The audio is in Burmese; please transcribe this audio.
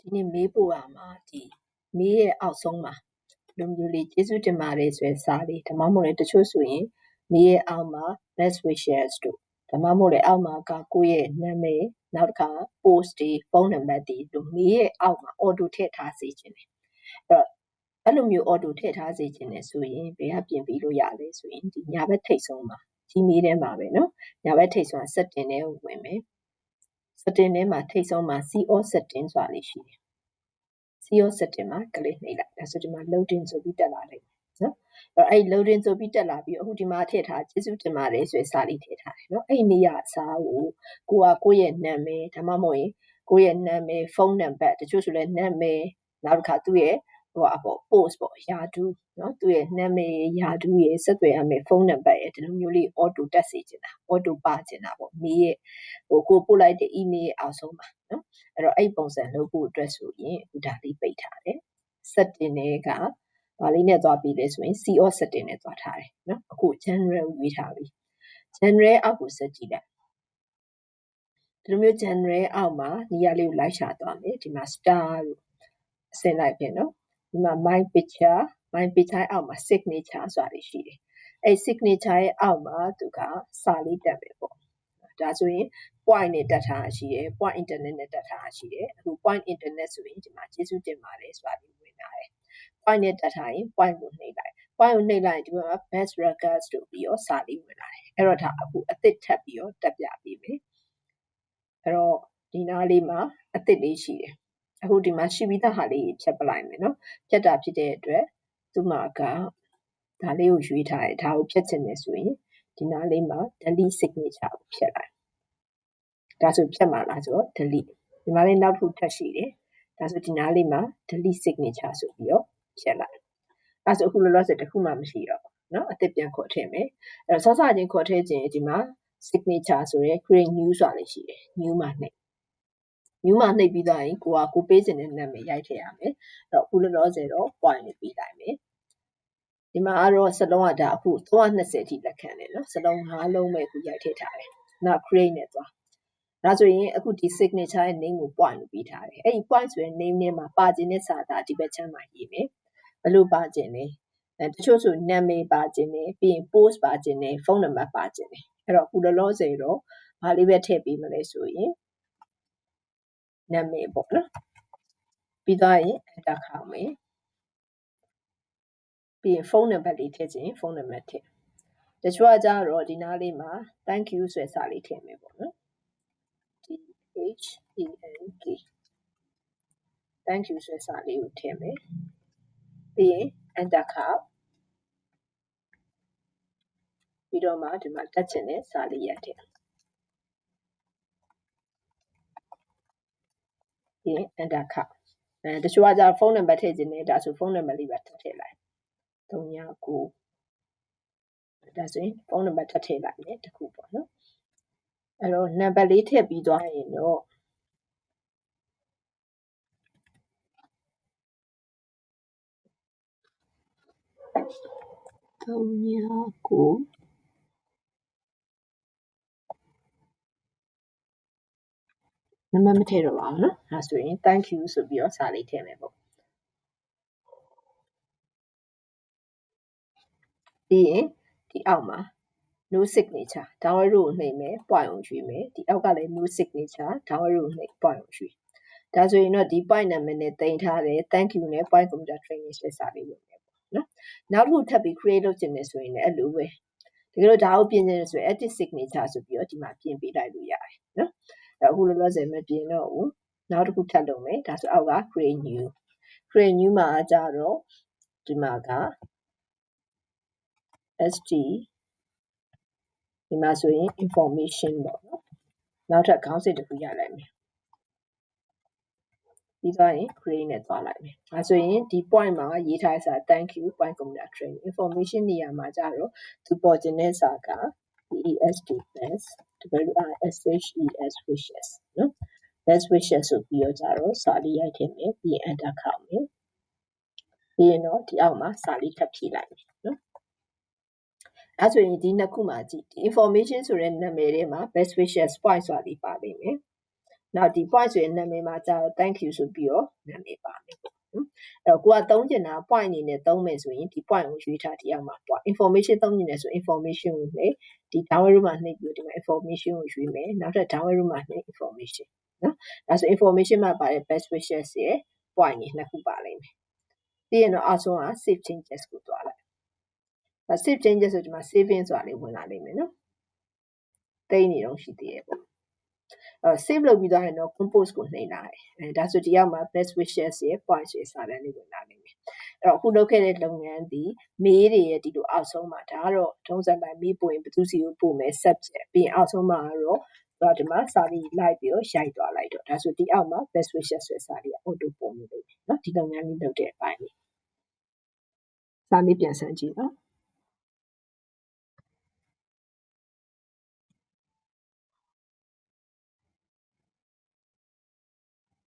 ဒီနေ့မေးဖို့ရမှာဒီမေးရဲ့အောက်ဆုံးမှာလူမျိုးလေးကျေးဇူးတင်ပါတယ်ဆိုရယ်စာလေးဒါမှမဟုတ်လည်းတချို့ဆိုရင်မေးရဲ့အောက်မှာ best wishes တို့ဒါမှမဟုတ်လည်းအောက်မှာကကိုယ့်ရဲ့နာမည်နောက်တစ်ခါ post တွေဖုန်းနံပါတ်တွေတို့မေးရဲ့အောက်မှာ auto ထည့်ထားစေခြင်းတယ်အဲ့တော့အဲ့လိုမျိုး auto ထည့်ထားစေခြင်းတယ်ဆိုရင်ဘယ်ကပြင်ပြီးလို့ရလဲဆိုရင်ဒီညာဘက်ထိပ်ဆုံးမှာဒီမေးထဲမှာပဲเนาะညာဘက်ထိပ်ဆုံးက setting ထဲကိုဝင်မယ် setting ထဲမှာထိပ်ဆုံးမှာ CO setting ဆိုတာလေးရှိတယ် CO setting မှာ click နှိပ်လိုက်ဒါဆိုဒီမှာ loading ဆိုပြီးတက်လာလိမ့်မယ်နော်အဲ့တော့အဲ့ loading ဆိုပြီးတက်လာပြီးအခုဒီမှာထည့်ထားကျေးဇူးတင်ပါတယ်ဆိုရယ်စာလေးထည့်ထားတယ်နော်အဲ့နေရာအစားကိုကိုကကိုယ့်ရဲ့နာမည်ဒါမှမဟုတ်ရင်ကိုယ့်ရဲ့နာမည်ဖုန်းနံပါတ်တချို့ဆိုလဲနာမည်နောက်တစ်ခါသူ့ရဲ့ ဟိုအပေါ့ post ပေါ့ယာဒူးနော်သူ့ရဲ့နာမည်ယာဒူးရဲ့ဆက်သွယ်ရမယ့်ဖုန်းနံပါတ်ရဲ့ဒီလိုမျိုးလေး auto တက်စေချင်တာ auto ပါချင်တာပေါ့မေးရဲ့ဟိုကိုပို့လိုက်တဲ့ email ရဲ့အောက်ဆုံးမှာနော်အဲ့တော့အဲ့ပုံစံလုပ်ဖို့အတွက်ဆိုရင်အခုဒါလေးပိတ်ထားတယ် setting တွေကဘာလေးနဲ့သွားပြီးလဲဆိုရင် CO setting နဲ့သွားထားတယ်နော်အခု general ကိုရွေးထားပြီ general အောက်ကိုဆက်ကြည့်လိုက်ဒီလိုမျိုး general အောက်မှာနေရာလေးကိုလိုက်ရှာသွားမယ်ဒီမှာ star လို့အစင်လိုက်ပြင်နော် ဒီမှာ my picture my picture အောက်မှာ signature ဆိုတာရှိတယ်အဲ့ signature ရဲ့အောက်မှာသူကစာလေးတက်ပဲပေါ့ဒါဆိုရင် point နဲ့တက်ထားရှိတယ် point internet နဲ့တက်ထားရှိတယ်အခု point internet ဆိုရင်ဒီမှာကျေးဇူးတင်ပါတယ်ဆိုတာလေးဝင်လာတယ် point နဲ့တက်ထားရင် point ကိုနှိပ်လိုက် point ကိုနှိပ်လိုက်ရင်ဒီမှာ best records လို့ပြီးတော့စာလေးဝင်လာတယ်အဲ့တော့ဒါအခုအသစ်ထပ်ပြီးတော့တက်ပြပေးမယ်အဲ့တော့ဒီနားလေးမှာအသစ်လေးရှိတယ် အခုဒီမှာရှိပြီးသားဟာလေးဖြတ်ပလိုက်မယ်နော်ဖြတ်တာဖြစ်တဲ့အတွက်သူ့မှာကဒါလေးကိုရွေးထားတယ်ဒါကိုဖြတ်ချင်တယ်ဆိုရင်ဒီနားလေးမှာ delete signature ကိုဖြတ်လိုက်ဒါဆိုဖြတ်မှာလားဆိုတော့ delete ဒီမှာလေးနောက်တစ်ခုထပ်ရှိတယ်ဒါဆိုဒီနားလေးမှာ delete signature ဆိုပြီးတော့ဖြတ်လိုက်အဲဆိုအခုလောလောဆယ်တစ်ခုမှမရှိတော့ဘူးเนาะအသစ်ပြန်ခေါ်ထည့်မယ်အဲတော့စစချင်းခေါ်ထည့်ခြင်းဒီမှာ signature ဆိုရဲ create new ဆိုတာလေးရှိတယ် new မှာနှိပ် new မှာနှိပ်ပြီးသားရင်ကိုကကိုပေးခြင်းတဲ့နာမည်ရိုက်ထည့်ရမယ်အဲ့တော့အခုလောလောဆယ်တော့ point လေးပြီးလိုက်မယ်ဒီမှာကတော့စလုံးကဒါအခု320အထိလက်ခံတယ်နော်စလုံး၅လုံးပဲအခုရိုက်ထည့်ထားတယ်နောက် create နဲ့သွားဒါဆိုရင်အခုဒီ signature ရဲ့ name ကို point လို့ပြီးထားတယ်အဲ့ဒီ point ဆိုရင် name ထဲမှာပါခြင်းတဲ့စာသားဒီဘက်ချမ်းမှာရေးမယ်ဘယ်လိုပါခြင်းလဲအဲတချို့ဆိုနာမည်ပါခြင်းနဲ့ပြီးရင် post ပါခြင်းနဲ့ဖုန်းနံပါတ်ပါခြင်းနဲ့အဲ့တော့အခုလောလောဆယ်တော့ဘာလေးပဲထည့်ပေးမလဲဆိုရင် နာမည်ပေါ့နော်ပြီးသွားရင် enter ခေါက်မယ်ပြီးရင်ဖုန်းနံပါတ်လေးထည့်ခြင်းဖုန်းနံပါတ်ထည့်တချို့ကကြတော့ဒီနားလေးမှာ thank you ဆိုတဲ့စာလေးထည့်မယ်ပေါ့နော် T H E N K thank you ဆိုတဲ့စာလေးကိုထည့်မယ်ပြီးရင် enter ခေါက်ပြီးတော့မှဒီမှာတက်ချင်တဲ့စာလေးရထည့် ရင် enter ခေါက်အဲတချို့ကကြဖုန်းနံပါတ်ထည့်ခြင်းနဲ့ဒါဆိုဖုန်းနံပါတ်လေးပါထည့်လိုက်39ဒါဆိုရင်ဖုန်းနံပါတ်ထပ်ထည့်လိုက်မယ်တခုပေါ့နော်အဲ့တော့နံပါတ်လေးထည့်ပြီးသွားရင်တော့39 နံပါတ်မထည့်တော့ပါဘူးနော်အဲဆိုရင် thank you ဆိုပြီးတော့စာလေးထည့်မယ်ပေါ့ပြီးရင်ဒီအောက်မှာ no signature downward row ကိုနှိပ်မယ် point ကိုရွေးမယ်ဒီအောက်ကလည်း no signature downward row ကိုနှိပ် point ကိုရွေးဒါဆိုရင်တော့ဒီ point နာမည်နဲ့တင်ထားတယ် thank you နဲ့ point computer training ဆိုတဲ့စာလေးဝင်မယ်ပေါ့နော်နောက်တစ်ခုထပ်ပြီး create လုပ်ချင်တယ်ဆိုရင်လည်းအဲ့လိုပဲတကယ်လို့ဒါကိုပြင်ချင်တယ်ဆိုရင် edit signature ဆိုပြီးတော့ဒီမှာပြင်ပေးလိုက်လို့ရတယ်နော် အဲ့အခုလောလောဆယ်မပြင်တော့ဘူးနောက်တစ်ခုထပ်လုပ်မယ်ဒါဆိုအောက်က create new create new မှာကြတော့ဒီမှာက st ဒီမှာဆိုရင် information ပေါ့နော်နောက်ထပ်ခေါင်းစဉ်တစ်ခုရလိုက်မယ်ပြီးသွားရင် create နဲ့သွားလိုက်မယ်အဲဆိုရင်ဒီ point မှာရေးထားတဲ့စာ thank you point computer training information နေရာမှာကြတော့သူပေါ်ခြင်းတဲ့စာက EST best WISHES wishes နော် best wishes ဆိုပြီးတော့ကြတော့စာလေးရိုက်ထည့်မယ်ပြီးရင် enter ခေါက်မယ်ပြီးရင်တော့ဒီအောက်မှာစာလေးထပ်ဖြည့်လိုက်မယ်နော်အဲဆိုရင်ဒီနှစ်ခုမှာကြည့်ဒီ information ဆိုတဲ့နာမည်ထဲမှာ best wishes point ဆိုတာလေးပါလိမ့်မယ်နောက်ဒီ point ဆိုရင်နာမည်မှာကျတော့ thank you ဆိုပြီးတော့နာမည်ပါမယ်ပေါ့ နော်အဲ့တော့ကိုကသုံးချင်တာ point အနေနဲ့သုံးမယ်ဆိုရင်ဒီ point ကိုရွေးထားဒီအောက်မှာ point information သုံးချင်တယ်ဆို information ကိုနှိပ်ဒီ download room မှာနှိပ်ပြီးဒီမှာ information ကိုရွေးမယ်နောက်ထပ် download room မှာနှိပ် information နော်ဒါဆို information မှာပါတဲ့ best wishes ရဲ့ point ကြီးနှစ်ခုပါလိမ့်မယ်ပြီးရင်တော့အောက်ဆုံးက save changes ကိုတွားလိုက် save changes ဆိုဒီမှာ saving ဆိုတာလေးဝင်လာလိမ့်မယ်နော်တိတ်နေတော့ရှိသေးရဲ့ပေါ့ အဲ save လုပ်ပြီးသွားရင်တော့ compose ကိုနှိပ်လိုက်အဲဒါဆိုဒီရောက်မှာ best wishes ရဲ့ points ရဲ့စာတန်းလေးဝင်လာနိုင်မယ်အဲ့တော့အခုလုပ်ခဲ့တဲ့လုပ်ငန်းဒီမေးတွေရဲ့ဒီလိုအောက်ဆုံးမှာဒါကတော့ထုံးစံတိုင်းမေးပို့ရင်ဘယ်သူစီကိုပို့မယ် subject ပြီးရင်အောက်ဆုံးမှာတော့တော့ဒီမှာစာပြီးလိုက်ပြီးတော့ရိုက်သွားလိုက်တော့ဒါဆိုဒီအောက်မှာ best wishes ဆိုတဲ့စာလေးက auto ပုံနေလိမ့်မယ်เนาะဒီလုပ်ငန်းလေးလုပ်တဲ့အပိုင်းလေးစာလေးပြန်ဆန်းကြည့်နော်